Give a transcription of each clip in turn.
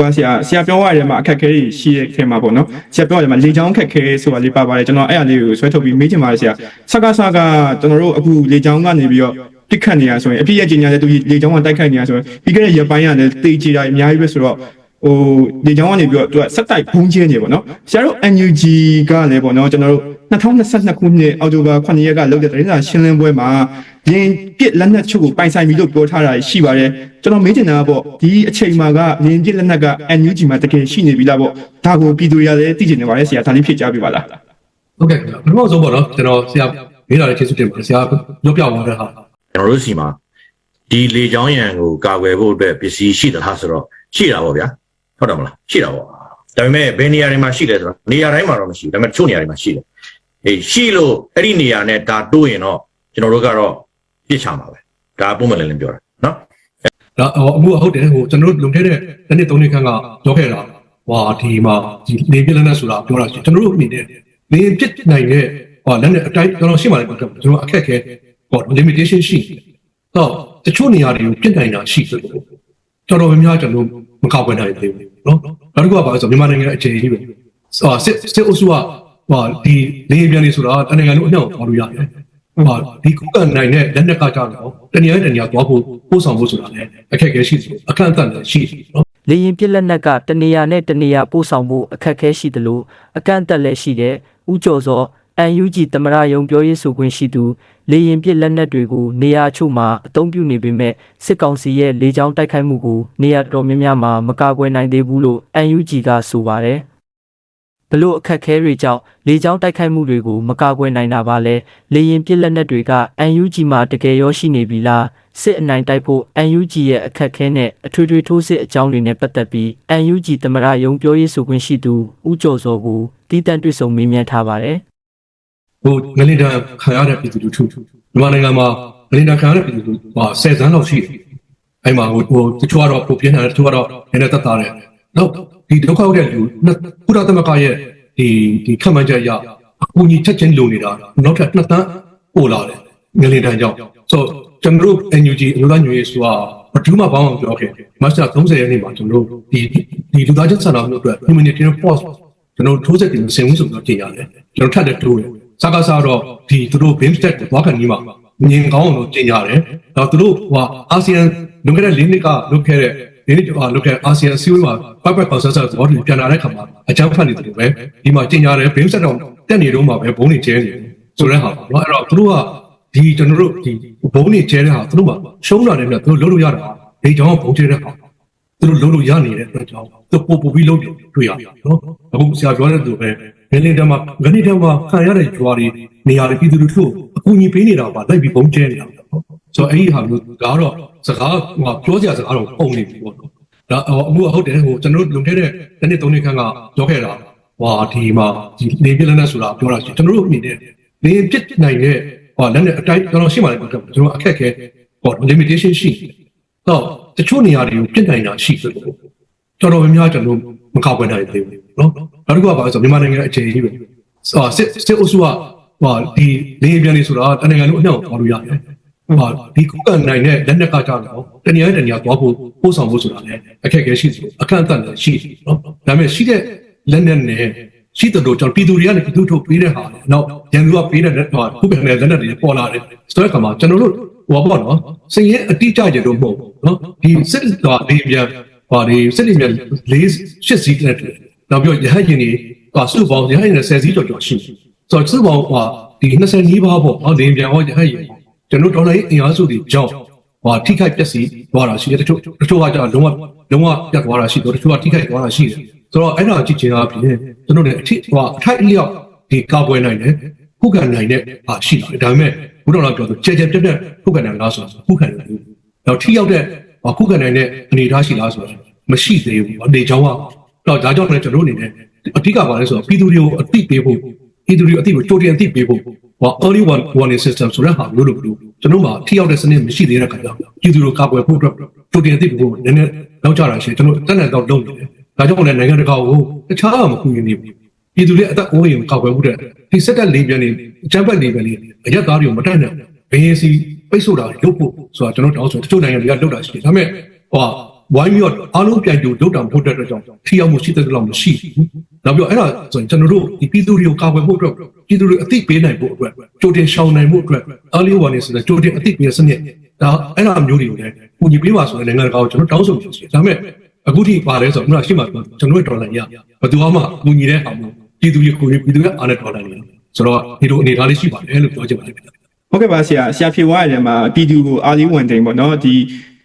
ဟိုဆရာဆရာပြောရတယ်မှာအခက်အခဲတွေရှိတဲ့ခဲမှာပေါ့နော်ဆရာပြောရတယ်မှာလေချောင်းအခက်အခဲဆိုတာလေးပါပါတယ်ကျွန်တော်အဲ့အရာလေးကိုဆွဲထုတ်ပြီးမေးချင်ပါတယ်ဆရာဆက်ကဆက်ကကျွန်တော်တို့အခုလေချောင်းကနေပြီးတော့ပြစ်ခတ်နေရဆိုရင်အပြည့်ရဲ့ကြီးညာတဲ့သူလေချောင်းကတိုက်ခိုက်နေရဆိုရင်ပြီးခဲ့တဲ့ရပိုင်းကလည်းတေးချီတာအများကြီးပဲဆိုတော့ဟိုလေချောင်းကနေပြီးတော့သူကစက်တိုက်ဘုံချင်းနေပေါ့နော်ဆရာတို့ NUG ကလည်းပေါ့နော်ကျွန်တော်တို့ 2022ခုနှစ်အောက်တိုဘာ9ရက်ကလုပ်တဲ့သတင်းစာရှင်းလင်းပွဲမှာရင်ပြစ်လက်နက်ချုပ်ကိုပိုင်ဆိုင်ပြီလို့ပြောထားတာရှိပါတယ်ကျွန်တော်မေးချင်တာကပေါ့ဒီအချိန်မှာကရင်ပြစ်လက်နက်က NUG မှာတကယ်ရှိနေပြီလားပေါ့ဒါကိုပြည်သူတွေကလည်းသိချင်နေပါတယ်ဆရာဒါလေးဖြည့်ကြားပေးပါလားဟုတ်ကဲ့ခင်ဗျာပထမဆုံးပေါ့နော်ကျွန်တော်ဆရာမေးလာတဲ့ကျေးဇူးတင်ပါတယ်ဆရာပြောပြသွားတဲ့ဟာကျွန်တော်တို့စီမှာဒီလေချောင်းရံကိုကာကွယ်ဖို့အတွက်ပစ္စည်းရှိသလားဆိုတော့ရှိတာပေါ့ဗျာဟုတ်တယ်မလားရှိတာပေါ့ဒါပေမဲ့ဘယ်နေရာတွေမှာရှိလဲဆိုတော့နေရာတိုင်းမှာတော့မရှိဘူးဒါပေမဲ့တချို့နေရာတွေမှာရှိတယ် အေးရှိလို့အဲ့ဒီနေရာနဲ့ဒါတိုးရင်တော့ကျွန်တော်တို့ကတော့ပြစ်ချမှာပဲဒါပုံမှန်လည်းလည်းပြောတာနော်ဒါဟိုအမှုဟုတ်တယ်ဟိုကျွန်တော်တို့လွန်ခဲ့တဲ့တစ်နှစ်သုံးနှစ်ခန့်ကပြောခဲ့တာဟွာဒီမှာဒီနေပြလက်နဲ့ဆိုတာပြောတာရှိကျွန်တော်တို့အနေနဲ့နေပြစ်နိုင်တဲ့ဟောလက်နဲ့အတိုင်းကျွန်တော်ရှင်းပါလိမ့်မယ်ကျွန်တော်အခက်ခဲဟော limitation ရှိတော့တချို့နေရာတွေကိုပြစ်နိုင်တာရှိတယ်တော်တော်များများကျွန်တော်မကောက်ွယ်နိုင်သေးဘူးနော်နောက်တစ်ခုကပါဆိုမြန်မာနိုင်ငံရဲ့အခြေအနေကြီးပဲဟောစစ်စစ်အုပ်စုက ဟောဒီနေပြန်နေဆိုတာတနိုင်ငံလုံးအနှောက်ပေါ်လို့ရတယ်ဟာဒီကုကနိုင်တဲ့လက်နက်ကကြတော့တနည်းတနည်းသွားဖို့ပို့ဆောင်ဖို့ဆိုတာလည်းအခက်အခဲရှိတယ်အခန့်အသတ်လည်းရှိတယ်နော်လေရင်ပြစ်လက်နက်ကတနေရာနဲ့တနေရာပို့ဆောင်ဖို့အခက်အခဲရှိသလိုအကန့်အသတ်လည်းရှိတဲ့ဥကျော်စော UNG သမရယုံပြောရေးဆိုခွင့်ရှိသူလေရင်ပြစ်လက်နက်တွေကိုနေရာအချို့မှာအသုံးပြုနေပေမဲ့စစ်ကောင်စီရဲ့လေကြောင်းတိုက်ခိုက်မှုကိုနေရာတော်တော်များများမှာမကာကွယ်နိုင်သေးဘူးလို့ UNG ကဆိုပါတယ် ဘလို့အခက်အခဲတွေကြောင့်လေကြောင်းတိုက်ခိုက်မှုတွေကိုမကာကွယ်နိုင်တာပါလဲလေရင်ပြစ်လက်နက်တွေက UNG မှာတကယ်ရောရှိနေပြီလားစစ်အနိုင်တိုက်ဖို့ UNG ရဲ့အခက်အခဲနဲ့အထွေထွေထိုးစစ်အကြောင်းတွေနဲ့ပတ်သက်ပြီး UNG သမရယုံပြောရေးဆိုခွင့်ရှိသူဦးကျော်စောကိုတည်တံ့တွေ့ဆုံမေးမြန်းထားပါတယ်ဟိုငလင်တန်ခံရတဲ့ပြည်သူလူထုမြန်မာနိုင်ငံမှာငလင်တန်ခံရတဲ့ပြည်သူလူထုဟာဆယ်စန်းလောက်ရှိတယ်အဲ့မှာဟိုဟိုတချို့ကတော့ပုံပြင်းတယ်တချို့ကတော့နည်းနည်းသက်သာတယ်နောက် ဒီဒုက္ခရောက်တဲ့လူကုလသမဂ္ဂရဲ့ဒီဒီခံမှန်းချက်အရအကူအညီချက်ချင်းလိုနေတာနောက်ထပ်နှစ်သန်းပို့လာတယ်ငလင်တန်ကြောင့်ဆိုကျွန်တော်တို့ NUG အလို့သားညွေဆိုတာဘာတူမှဘောင်းအောင်ပြောခဲ့မတ်လ30ရက်နေ့မှာကျွန်တော်တို့ဒီဒီလူသားချင်းစာနာမှုအတွက် humanitarian force ကျွန်တော်ထိုးဆက်တင်ဆင်ဝင်ဆိုပြီးပြင်ရတယ်ကျွန်တော်ထပ်တဲ့ထိုးတယ်စကားစားတော့ဒီသူတို့ beam stack ကိုသွားခံကြီးမှာမြင်ကောင်းအောင်လို့ပြင်ရတယ်တော့သူတို့ဟိုအာဆီယံလွန်ခဲ့တဲ့၄နှစ်ကလုပ်ခဲ့တဲ့ ဒီနေ့ဟာလုပ်ခဲ့အာဆီယံအစည်းအဝေးမှာ public consensus သဘောတူပြန်လာတဲ့ခါမှာအကြောင်းဖတ်နေတယ်လို့ပဲဒီမှာပြင်ရတယ် beam stack တော့တက်နေတော့မှပဲဘုံနေကျဲနေတယ်ဆိုတဲ့ဟာပေါ့နော်အဲ့တော့သူတို့ကဒီကျွန်တော်တို့ဒီဘုံနေကျဲတဲ့ဟာသူတို့ကရှုံးတာနဲ့ပြသူတို့လုပ်လို့ရတာဒီကြောင့်ဘုံကျဲတဲ့ဟာသူတို့လုံးလို့ရနေတဲ့အတွက်ကြောင့်သူပို့ပို့ပြီးလုံးတွေ့ရတယ်နော်အခုဆရာပြောတဲ့သူပဲငလင်တမှာငလင်တမှာခံရတဲ့ကြွားတွေနေရာတွေပြည်သူလူထုအကူအညီပေးနေတာပါလိုက်ပြီးပုံကျဲနေတာပေါ့ ဆိုတော့အဲ့ဒီဟာမျိုးဒါကတော့စကားဟိုပြောကြစကားတော့ပုံနေပြီပေါ့နော်ဒါအမှုဟုတ်တယ်ဟိုကျွန်တော်တို့လုံခဲ့တဲ့တစ်နှစ်သုံးနှစ်ခန့်ကပြောခဲ့တာဟွာဒီမှာဒီနေပြလက်နဲ့ဆိုတာပြောတာရှိကျွန်တော်တို့အနေနဲ့နေပြစ်နိုင်တဲ့ဟောလက်နဲ့အတိုင်းကျွန်တော်ရှင်းပါလိမ့်မယ်ကျွန်တော်အခက်ခဲဟော limitation ရှိတော့တချို့နေရာတွေကိုပြစ်နိုင်တာရှိတယ်တော်တော်များများကျွန်တော်မကောက်ွယ်နိုင်သေးဘူးနော်နောက်တစ်ခုကပါဆိုမြန်မာနိုင်ငံရဲ့အခြေအနေကြီးပဲဟာစစ်စစ်အုပ်စုကဟိုဒီနေပြန်နေဆိုတာတနိုင်ငံလုံးအနှောက်ပေါ်လို့ရတယ် ဟာဒီကုကနိုင်တဲ့လက်နက်ကကြတော့တနည်းတနည်းသွားဖို့ပို့ဆောင်ဖို့ဆိုတာလည်းအခက်အခဲရှိတယ်အခန့်အသတ်လည်းရှိတယ်နော်ဒါပေမဲ့ရှိတဲ့လက်နက်နဲ့ရှိတဲ့တို့ကျွန်တော်ပြည်သူတွေကလည်းပြည်သူထုတ်ပေးတဲ့ဟာလေနောက်ရန်သူကပေးတဲ့ဟိုခုခံတဲ့လက်နက်တွေပေါ်လာတယ်ဆိုတဲ့အခါမှာကျွန်တော်တို့ဟိုပေါ့နော်စင်ရဲ့အတိအကျကြတော့မဟုတ်ဘူးနော်ဒီစစ်တော်ဒီပြန်ဟိုဒီစစ်တွေမြန်၄ရှစ်စီးတဲ့နောက်ပြီးရဟတ်ရင်တွေဟာစုပေါင်းရဟတ်ရင်10စီးကျော်ကျော်ရှိတယ်ဆိုတော့စုပေါင်းဟိုဒီ20နီးပါးပေါ့ဟောဒီပြန်ဟောရဟတ်ရင် ကျွန်တော်ဒေါ်လာအင်အားစုတွေကြောင့်ဟိုထိခိုက်ပျက်စီးသွားတာရှိတယ်တချို့တချို့ကကြာလုံးဝလုံးဝပြတ်သွားတာရှိတယ်တချို့ကထိခိုက်သွားတာရှိတယ်ဆိုတော့အဲ့ဒါကြည့်ချင်တာပြင်ကျွန်တော်တို့အထိဟိုအထိုက်အလျောက်ဒီကာကွယ်နိုင်တယ်ခုခံနိုင်တဲ့ဟာရှိတယ်ဒါပေမဲ့ဘုရားတော်ပြောဆိုကြဲကြဲပြတ်ပြတ်ခုခံနိုင်လားဆိုတော့ခုခံနိုင်ဘူးတော့ထိရောက်တဲ့ခုခံနိုင်တဲ့အနေအထားရှိလားဆိုတော့မရှိသေးဘူးအနေချောင်းကတော့ဒါကြောင့်လည်းကျွန်တော်အနေနဲ့အဓိကပါလဲဆိုတော့ပြည်သူတွေကိုအသိပေးဖို့ပြည်သူတွေအသိကိုကြိုတင်အသိပေးဖို့ ဟော early one warning system ဆိုတဲ့ဟာမျိုးလို့လို့ကျွန်တော်မှထိရောက်တဲ့စနစ်မရှိသေးတဲ့ခါကျတော့ပြည်သူတို့ကာကွယ်ဖို့အတွက်ကြိုတင်အသိပေးဖို့နည်းနည်းလောက်ကြတာရှိကျွန်တော်တက်တဲ့တော့လုပ်နေတယ်ဒါကြောင့်လည်းနိုင်ငံတကာကိုတခြားမကူညီနေဘူးပြည်သူတွေအသက်အိုးအိမ်ကာကွယ်မှုတဲ့ဒီစက်တက်လေးပြန်နေအကြမ်းဖက်လေးပြန်နေအရက်သားတွေကိုမတတ်နိုင်ဘင်းစီပိတ်ဆို့တာလုပ်ဖို့ဆိုတာကျွန်တော်တောင်းဆိုတချို့နိုင်ငံတွေကလုပ်တာရှိတယ်ဒါပေမဲ့ဟော ဝိုင်းပြီးတော့အားလုံးပြန်ကြိုလုပ်တာမဟုတ်တဲ့အတွက်ကြောင့်ထိရောက်မှုရှိတဲ့လောက်မရှိဘူး။နောက်ပြီးတော့အဲ့ဒါဆိုရင်ကျွန်တော်တို့ဒီပြည်သူတွေကိုကာကွယ်ဖို့အတွက်ပြည်သူတွေအသိပေးနိုင်ဖို့အတွက်ကြိုတင်ရှောင်နိုင်ဖို့အတွက် early warning ဆိုတဲ့ကြိုတင်အသိပေးစနစ်ဒါအဲ့ဒါမျိုးတွေကိုလည်းပူညီပေးပါဆိုတဲ့နိုင်ငံတကာကိုကျွန်တော်တောင်းဆိုနေရှိတယ်။ဒါပေမဲ့အခုထိပါလဲဆိုတော့ခုနကရှိမှပြောကျွန်တော်တို့ဒေါ်လာရဘယ်သူမှပူညီတဲ့ဟာမျိုးပြည်သူတွေကိုပြည်သူရဲ့အားနဲ့ဒေါ်လာနေတယ်ဆိုတော့ဒီလိုအနေအထားလေးရှိပါတယ်လို့ပြောချင်ပါတယ်ဟုတ်ကဲ့ပါဆရာဆရာဖြေဝါရတယ်မှာပြည်သူကိုအာလီဝန်တိန်ပေါ့နော်ဒီ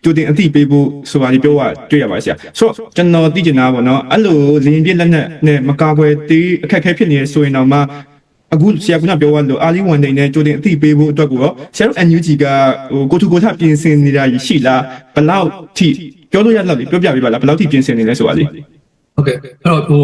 တူတင်အသိပေးဖို့ဆိုတာဒီပြောတာတွေ့ရပါဆရာဆိုတော့ကျွန်တော်သိချင်တာပေါ့နော်အဲ့လိုလင်းပြလက်နဲ့နဲ့မကာကွယ်သေးအခက်အခဲဖြစ်နေဆိုရင်တော့မှအခုဆရာကပြောသွားလို့အာလီဝန်တိန်နဲ့တူတင်အသိပေးဖို့အတွက်ကိုရောဆရာတို့ NUG ကဟိုကိုထုကိုထပြင်ဆင်နေတာရှိလားဘယ်လောက်ထိပြောလို့ရလောက်လေပြောပြပေးပါလားဘယ်လောက်ထိပြင်ဆင်နေလဲဆိုတာလေဟုတ်ကဲ့အဲ့တော့ဟို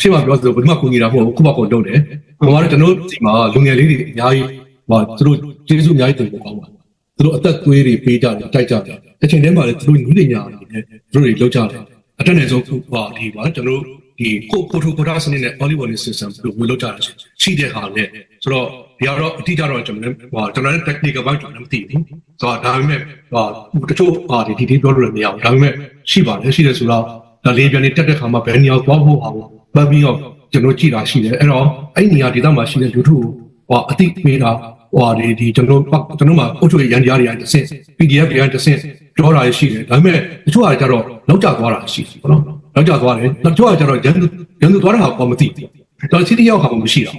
ရှင်းမပြောသလိုဘယ်မှကိုကြီးတာမဟုတ်ဘူးခုမှကိုလုပ်တယ်။ဟိုကတော့ကျွန်တော်ဒီမှာလူငယ်လေးတွေအများကြီးဟိုသူတို့ကျေးဇူးအများကြီးတင်ဖို့ကောင်းပါ။ သူတို့အသက်သွေးတွေပေးကြတယ်တိုက်ကြတယ်။တစ်ချိန်တည်းမှာလည်းသူတို့ညီလိညာအနေနဲ့သူတို့တွေလုပ်ကြတယ်။အတက်နဲ့ဆုံးဟိုဒီပါကျွန်တော်ဒီကိုကိုထိုကိုဒါစနစ်နဲ့ Oliver system ကိုဝင်လုပ်ကြတာရှိတဲ့ဟာနဲ့ဆိုတော့ဒီကတော့အတိအကျတော့ကျွန်တော်လည်းဟိုကျွန်တော်လည်း technical ဘက်ကျွန်တော်လည်းမသိဘူး။ဆိုတော့ဒါပေမဲ့ဟိုတချို့ဟာဒီဒီပြောလို့လည်းမရဘူး။ဒါပေမဲ့ရှိပါတယ်ရှိတယ်ဆိုတော့ဒါလေးပြန်နေတက်တဲ့ခါမှာဘယ်နေရာသွားဖို့ဟာကိုပတ်ပြီးတော့ကျွန်တော်ကြည့်တာရှိတယ်အဲ့တော့အဲ့နေရာဒေသမှာရှိတဲ့ YouTube ဟိုအတိပေးတာ ဟိုဒီဒီကျွန်တော်ကျွန်တော်မှာအုပ်ချုပ်ရေးရန်ကြားတွေအတစ်ဆင့် PDF တွေအတစ်ဆင့်ပြောတာရှိတယ်ဒါပေမဲ့တချို့ဟာကျတော့လောက်ကျသွားတာရှိတယ်ပေါ့နော်လောက်ကျသွားတယ်တချို့ဟာကျတော့ရန်သူရန်သူသွားတာဟာမသိဘူးတော့စီတီရောက်ဟာမရှိတာ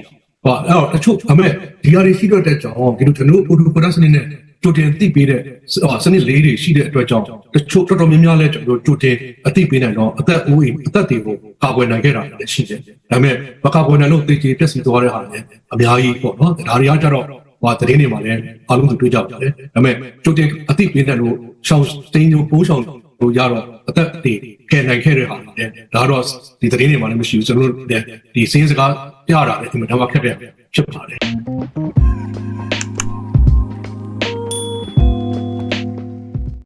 ဟောအဲ့တော့တချို့အမေဒီဟာတွေရှိတော့တဲ့ကြောင့်ဒီလိုကျွန်တော်တို့ auto production နဲ့ကြိုတင်သိပေးတဲ့စနစ်လေးတွေရှိတဲ့အတွက်ကြောင့်တချို့တော်တော်များများလဲကျွန်တော်တို့ကြိုတင်အသိပေးနိုင်တော့အသက်အိုးအိမ်အသက်တွေကိုကာကွယ်နိုင်ခဲ့တာလည်းရှိတယ်။ဒါပေမဲ့မကာကွယ်နိုင်လို့သိကြပြည့်စည်သွားတဲ့ဟာလည်းအများကြီးပေါ့နော်။ဒါတွေကကြတော့ ဟိုသတင်းတွေမှာလည်းအားလုံးသူတွေ့ကြပါတယ်။ဒါပေမဲ့ကြိုတင်အသိပေးနိုင်လို့ရှောင်းတင်းတို့ပိုးရှောင်းတို့ရတော့အသက်တွေကယ်နိုင်ခဲ့တဲ့ဟာလည်းဒါတော့ဒီသတင်းတွေမှာလည်းမရှိဘူးကျွန်တော်တို့ဒီစင်းစကားပြတာလည်းဒီမှာတော့ခက်တဲ့ဖြစ်ပါတယ်။